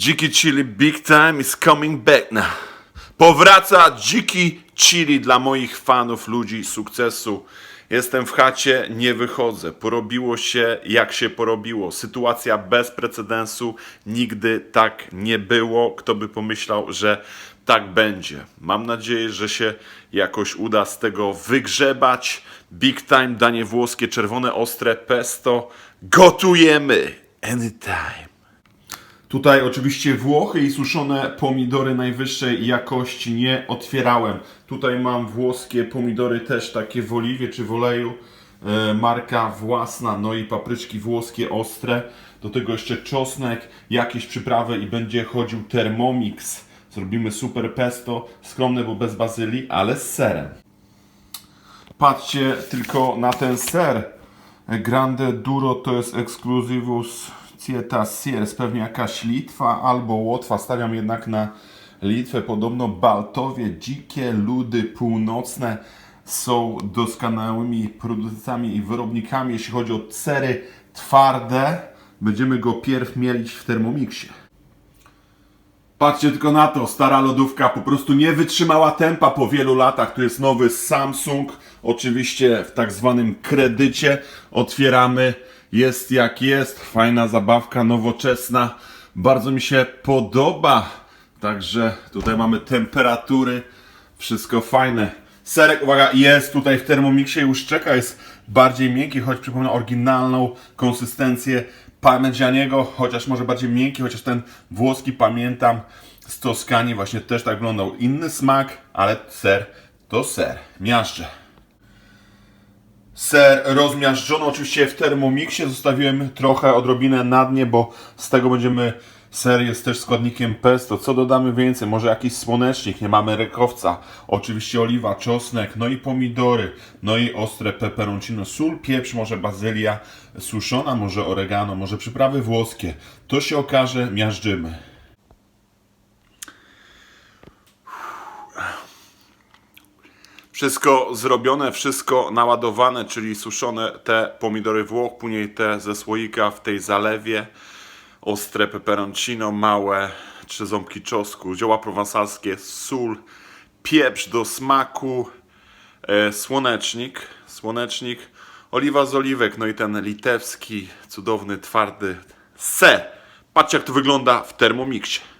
Dziki Chili Big Time is coming back now. Powraca Dziki Chili dla moich fanów, ludzi sukcesu. Jestem w chacie, nie wychodzę. Porobiło się jak się porobiło. Sytuacja bez precedensu. Nigdy tak nie było. Kto by pomyślał, że tak będzie. Mam nadzieję, że się jakoś uda z tego wygrzebać. Big time, danie włoskie, czerwone, ostre, pesto. Gotujemy! Anytime. Tutaj oczywiście Włochy i suszone pomidory najwyższej jakości nie otwierałem. Tutaj mam włoskie pomidory też takie w oliwie czy w oleju. E, marka własna, no i papryczki włoskie ostre. Do tego jeszcze czosnek, jakieś przyprawy i będzie chodził Thermomix. Zrobimy super pesto, skromne, bo bez bazylii, ale z serem. Patrzcie tylko na ten ser. Grande Duro to jest Exclusivus Cieta Siers, pewnie jakaś Litwa albo Łotwa. Stawiam jednak na Litwę. Podobno Baltowie, dzikie ludy północne są doskonałymi producentami i wyrobnikami, jeśli chodzi o sery twarde. Będziemy go pierw mielić w Thermomixie. Patrzcie tylko na to, stara lodówka po prostu nie wytrzymała tempa po wielu latach. Tu jest nowy Samsung, oczywiście w tak zwanym kredycie. Otwieramy, jest jak jest, fajna zabawka, nowoczesna. Bardzo mi się podoba. Także tutaj mamy temperatury, wszystko fajne. Serek, uwaga, jest tutaj w Thermomixie, już czeka, jest bardziej miękki, choć przypomina oryginalną konsystencję parmegianiego, chociaż może bardziej miękki, chociaż ten włoski pamiętam z Toskanii właśnie też tak wyglądał. Inny smak, ale ser to ser. Miażdżę. Ser rozmiażdżony oczywiście w Thermomixie. Zostawiłem trochę odrobinę na dnie, bo z tego będziemy... Ser jest też składnikiem pesto. Co dodamy więcej? Może jakiś słonecznik, nie mamy rekowca. Oczywiście oliwa, czosnek, no i pomidory, no i ostre peperoncino, sól, pieprz, może bazylia suszona, może oregano, może przyprawy włoskie. To się okaże, miażdżymy. Wszystko zrobione, wszystko naładowane, czyli suszone te pomidory Włoch, później te ze słoika w tej zalewie, ostre peperoncino, małe, trzy ząbki czosnku, zioła prowansalskie, sól, pieprz do smaku, e, słonecznik, słonecznik, oliwa z oliwek, no i ten litewski, cudowny, twardy se. Patrzcie jak to wygląda w Thermomixie.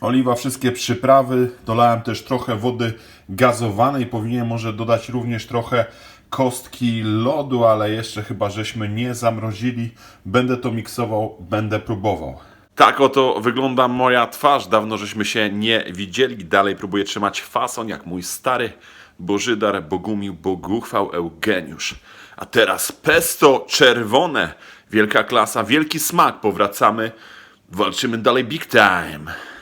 Oliwa, wszystkie przyprawy. Dolałem też trochę wody gazowanej. Powinienem może dodać również trochę kostki lodu, ale jeszcze chyba żeśmy nie zamrozili. Będę to miksował, będę próbował. Tak oto wygląda moja twarz. Dawno żeśmy się nie widzieli. Dalej próbuję trzymać fason jak mój stary Bożydar Bogumił Boguchwał Eugeniusz. A teraz pesto czerwone. Wielka klasa, wielki smak. Powracamy. Walczymy dalej big time.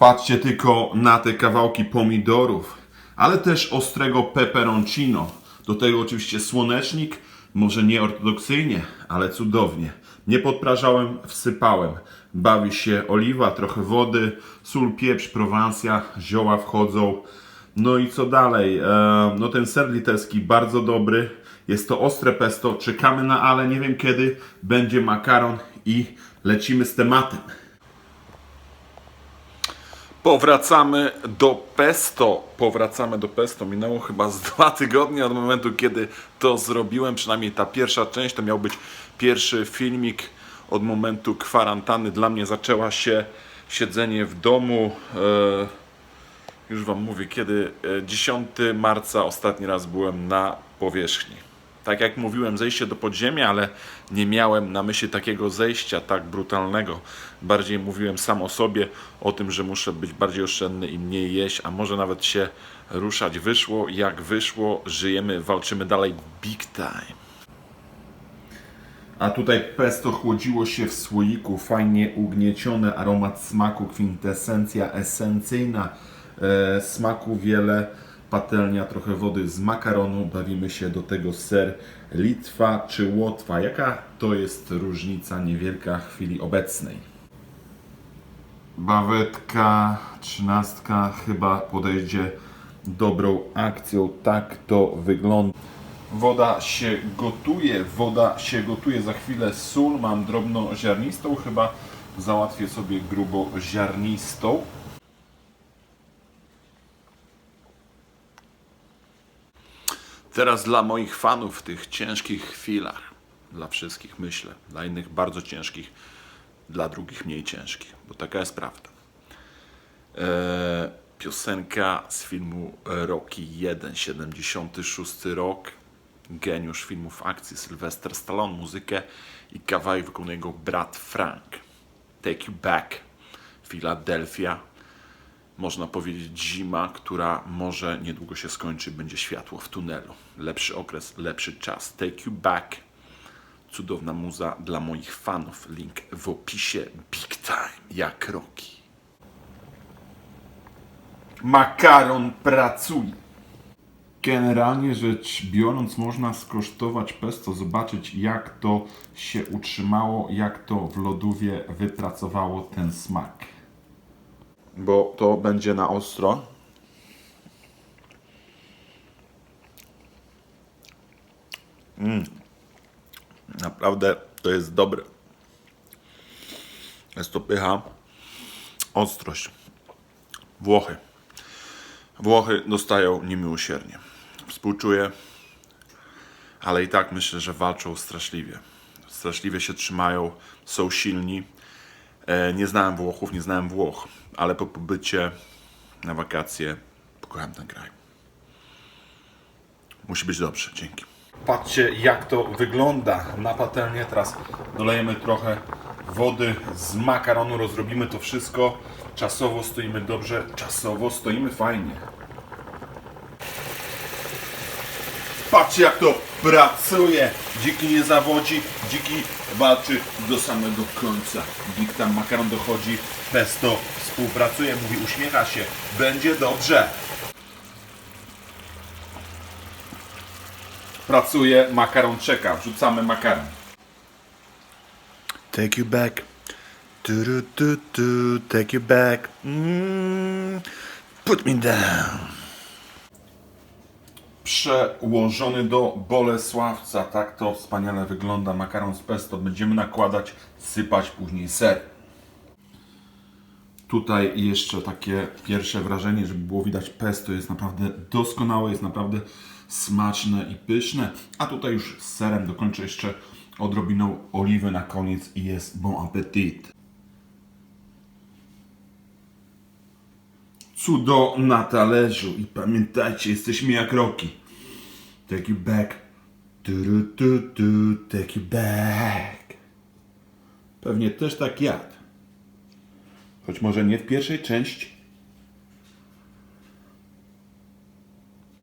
Patrzcie tylko na te kawałki pomidorów, ale też ostrego peperoncino. Do tego oczywiście słonecznik, może nie ortodoksyjnie, ale cudownie. Nie podprażałem, wsypałem. Bawi się oliwa, trochę wody, sól, pieprz, prowansja, zioła wchodzą. No i co dalej? E, no ten ser litewski bardzo dobry. Jest to ostre pesto. Czekamy na ale, nie wiem kiedy będzie makaron i lecimy z tematem. Powracamy do pesto. Powracamy do pesto. Minęło chyba z dwa tygodnie od momentu, kiedy to zrobiłem. Przynajmniej ta pierwsza część to miał być pierwszy filmik od momentu kwarantanny. Dla mnie zaczęła się siedzenie w domu. E, już Wam mówię, kiedy e, 10 marca ostatni raz byłem na powierzchni. Tak jak mówiłem, zejście do podziemia, ale nie miałem na myśli takiego zejścia tak brutalnego. Bardziej mówiłem sam o sobie, o tym, że muszę być bardziej oszczędny i mniej jeść, a może nawet się ruszać. Wyszło jak wyszło, żyjemy, walczymy dalej big time. A tutaj pesto chłodziło się w słoiku, fajnie ugniecione, aromat smaku, kwintesencja esencyjna, e, smaku wiele, patelnia, trochę wody z makaronu, bawimy się do tego ser Litwa czy Łotwa. Jaka to jest różnica niewielka w chwili obecnej? Bawetka, trzynastka chyba podejdzie dobrą akcją, tak to wygląda. Woda się gotuje, woda się gotuje. Za chwilę sól, mam drobnoziarnistą, chyba załatwię sobie gruboziarnistą. Teraz dla moich fanów w tych ciężkich chwilach, dla wszystkich myślę, dla innych bardzo ciężkich, dla drugich mniej ciężkich, bo taka jest prawda. E, piosenka z filmu Rocky 1, 76 rok. Geniusz filmów akcji Sylvester Stallone, muzykę i kawałek wykonuje jego brat Frank. Take You Back, Philadelphia. Można powiedzieć zima, która może niedługo się skończy, będzie światło w tunelu. Lepszy okres, lepszy czas. Take You Back. Cudowna muza dla moich fanów. Link w opisie. Big time, jak Rocky. Makaron pracuje. Generalnie rzecz biorąc, można skosztować pesto, zobaczyć jak to się utrzymało, jak to w lodówie wypracowało ten smak. Bo to będzie na ostro. Mm. Naprawdę to jest dobre. Jest to pycha, ostrość. Włochy. Włochy dostają niemiłosiernie. Współczuję, ale i tak myślę, że walczą straszliwie. Straszliwie się trzymają, są silni. E, nie znałem Włochów, nie znałem Włoch, ale po pobycie na wakacje pokochałem ten kraj. Musi być dobrze, dzięki. Patrzcie, jak to wygląda na patelnię. Teraz dolejemy trochę wody z makaronu, rozrobimy to wszystko. Czasowo stoimy dobrze, czasowo stoimy fajnie. Patrzcie, jak to pracuje. Dziki nie zawodzi, dziki walczy do samego końca. Dzik tam makaron dochodzi, pesto współpracuje, mówi, uśmiecha się. Będzie dobrze. Pracuje, makaron czeka. Wrzucamy makaron. Take you back. Tu, tu, tu, take you back. Mm, put me down. Przełożony do Bolesławca. Tak to wspaniale wygląda. Makaron z pesto. Będziemy nakładać, sypać później ser. Tutaj jeszcze takie pierwsze wrażenie, żeby było widać, pesto jest naprawdę doskonałe, jest naprawdę smaczne i pyszne. A tutaj już z serem dokończę jeszcze odrobiną oliwy na koniec i jest bon appetit. Cudo na talerzu i pamiętajcie, jesteśmy jak Rocky. Take you back. Tu, tu, tu, take you back. Pewnie też tak jadł. Choć może nie w pierwszej części.